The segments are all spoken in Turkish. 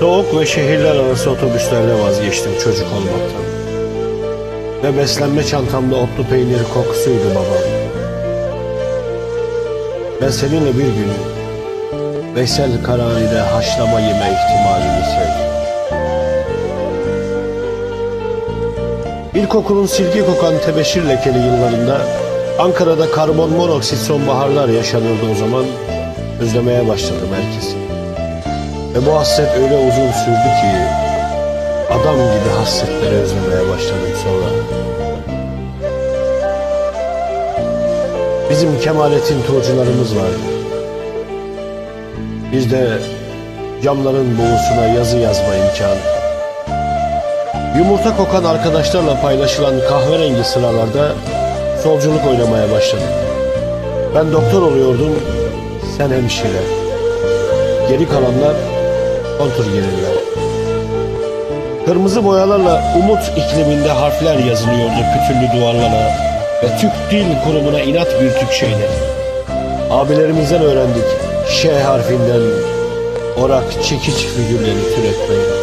Soğuk ve şehirler arası otobüslerde vazgeçtim çocuk olmaktan. Ve beslenme çantamda otlu peynir kokusuydu babam. Ben seninle bir gün Veysel Karani'de haşlama yeme ihtimalini sevdim. İlkokulun silgi kokan tebeşir lekeli yıllarında Ankara'da karbon monoksit sonbaharlar yaşanırdı o zaman. Özlemeye başladım herkesi. Ve bu hasret öyle uzun sürdü ki adam gibi hasretleri özlemeye başladım sonra. Bizim Kemalettin turcularımız vardı. Biz de camların buğusuna yazı yazma imkanı. Yumurta kokan arkadaşlarla paylaşılan kahverengi sıralarda solculuk oynamaya başladık. Ben doktor oluyordum, sen hemşire. Geri kalanlar kontrgeriler. Kırmızı boyalarla umut ikliminde harfler yazılıyordu pütüllü duvarlara ve Türk Dil Kurumu'na inat bir Türk şeyle. Abilerimizden öğrendik Ş harfinden orak çekiç figürleri türetmeyi.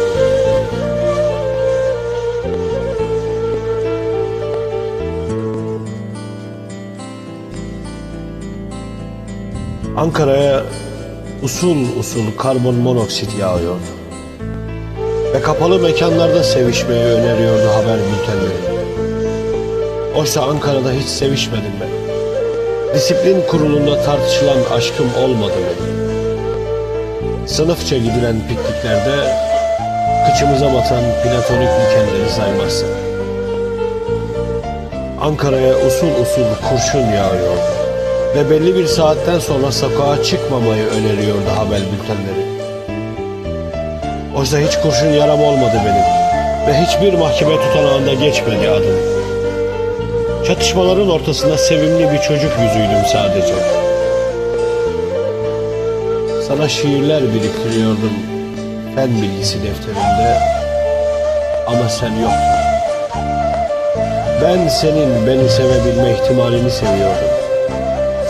Ankara'ya usul usul karbon monoksit yağıyordu. Ve kapalı mekanlarda sevişmeyi öneriyordu haber bültenleri. Oysa Ankara'da hiç sevişmedim ben. Disiplin kurulunda tartışılan aşkım olmadı benim. Sınıfça gidilen pikniklerde kıçımıza batan platonik dikenleri saymazsak. Ankara'ya usul usul kurşun yağıyordu ve belli bir saatten sonra sokağa çıkmamayı öneriyordu haber bültenleri. Oysa hiç kurşun yaram olmadı benim ve hiçbir mahkeme tutanağında geçmedi adım. Çatışmaların ortasında sevimli bir çocuk yüzüydüm sadece. Sana şiirler biriktiriyordum fen bilgisi defterimde ama sen yoktun. Ben senin beni sevebilme ihtimalini seviyordum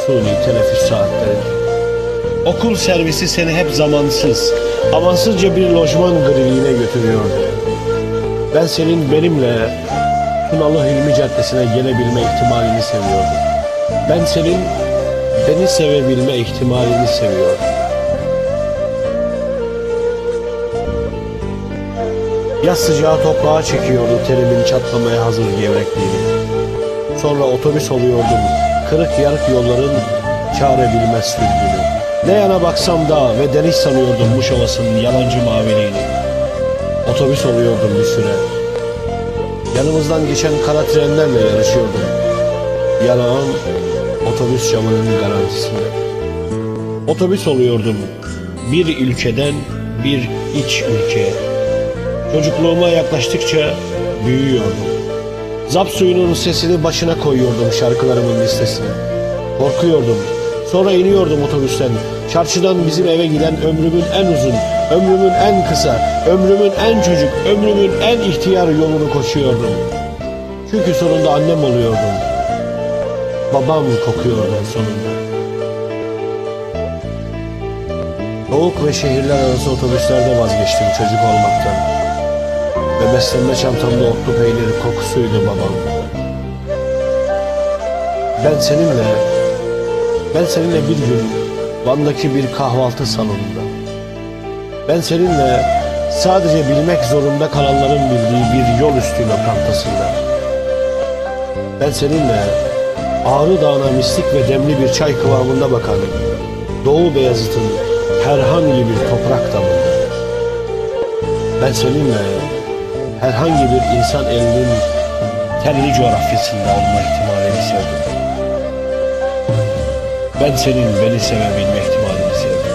suni teneffüs saatlerinde. Okul servisi seni hep zamansız, amansızca bir lojman griliğine götürüyordu. Ben senin benimle Tunalı Hilmi Caddesi'ne gelebilme ihtimalini seviyordum. Ben senin beni sevebilme ihtimalini seviyordum. Yaz sıcağı toprağa çekiyordu terimin çatlamaya hazır gevrekliğini. Sonra otobüs oluyordum kırık yarık yolların çare bilmez sürgünü. Ne yana baksam da ve deniz sanıyordum Muş Ovası'nın yalancı maviliğini. Otobüs oluyordum bir süre. Yanımızdan geçen kara trenlerle yarışıyordum. Yanağım otobüs camının garantisinde. Otobüs oluyordum bir ülkeden bir iç ülkeye. Çocukluğuma yaklaştıkça büyüyordum. Zap suyunun sesini başına koyuyordum şarkılarımın listesine. Korkuyordum. Sonra iniyordum otobüsten. Çarşıdan bizim eve giden ömrümün en uzun, ömrümün en kısa, ömrümün en çocuk, ömrümün en ihtiyar yolunu koşuyordum. Çünkü sonunda annem oluyordum. Babam kokuyordum sonunda. Soğuk ve şehirler arası otobüslerde vazgeçtim çocuk olmaktan. Ve beslenme çantamda otlu peynir kokusuydu babam. Ben seninle, ben seninle bir gün Van'daki bir kahvaltı salonunda. Ben seninle sadece bilmek zorunda kalanların bildiği bir yol üstü lokantasında. Ben seninle Ağrı Dağı'na mistik ve demli bir çay kıvamında bakan Doğu Beyazıt'ın herhangi bir toprak damında. Ben seninle herhangi bir insan elinin telli coğrafyasında olma ihtimalini sevdim. Ben senin beni sevebilme ihtimalini sevdim.